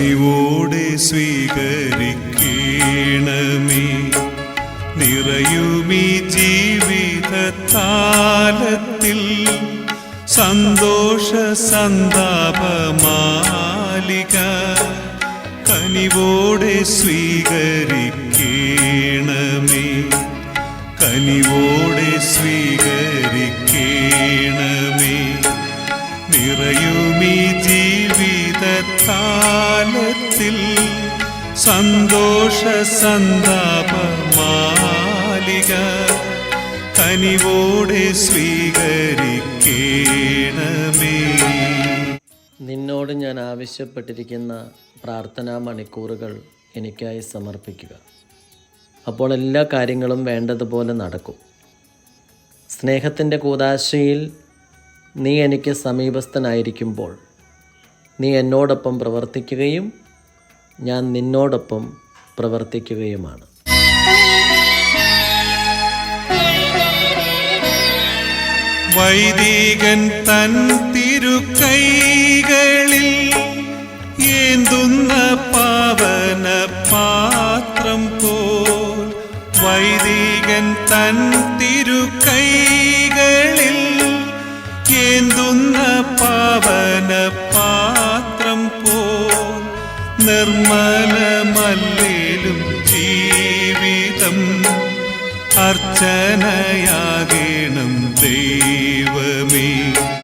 കനിവോടെ സ്വീകരിക്കണമേ. നിറയുമീ ജീവിതത്താലത്തിൽ സന്തോഷ സന്താപമാലിക കനിവോടെ സ്വീകരിക്കണമേ. കനിവോടെ സ്വീകരിക്കണമേ. നിറയുമീ ജീവിതത്താലത്തിൽ സന്തോഷ സന്താപമാലിക കനിവോടെ സ്വീകരിക്കേണമേ. നിന്നോട് ഞാൻ ആവശ്യപ്പെട്ടിരിക്കുന്ന പ്രാർത്ഥനാ മണിക്കൂറുകൾ എനിക്കായി സമർപ്പിക്കുക. അപ്പോൾ എല്ലാ കാര്യങ്ങളും വേണ്ടതുപോലെ നടക്കും. സ്നേഹത്തിന്റെ കൂതാശയിൽ നീ എനിക്ക് സമീപസ്ഥനായിരിക്കുമ്പോൾ നീ എന്നോടൊപ്പം പ്രവർത്തിക്കുകയും ഞാൻ നിന്നോടൊപ്പം പ്രവർത്തിക്കുകയുമാണ്. വൈദികൻ തൻ തിരുക്കൈകളിൽ ഏന്തുന്ന പാവന പാത്രം പോൽ വൈദികൻ തൻ തിരുക്കൈകളിൽ ഏന്തുന്ന പാവന നിർമ്മലമല്ലേലും ജീവിതം അർച്ചനയാകേണം.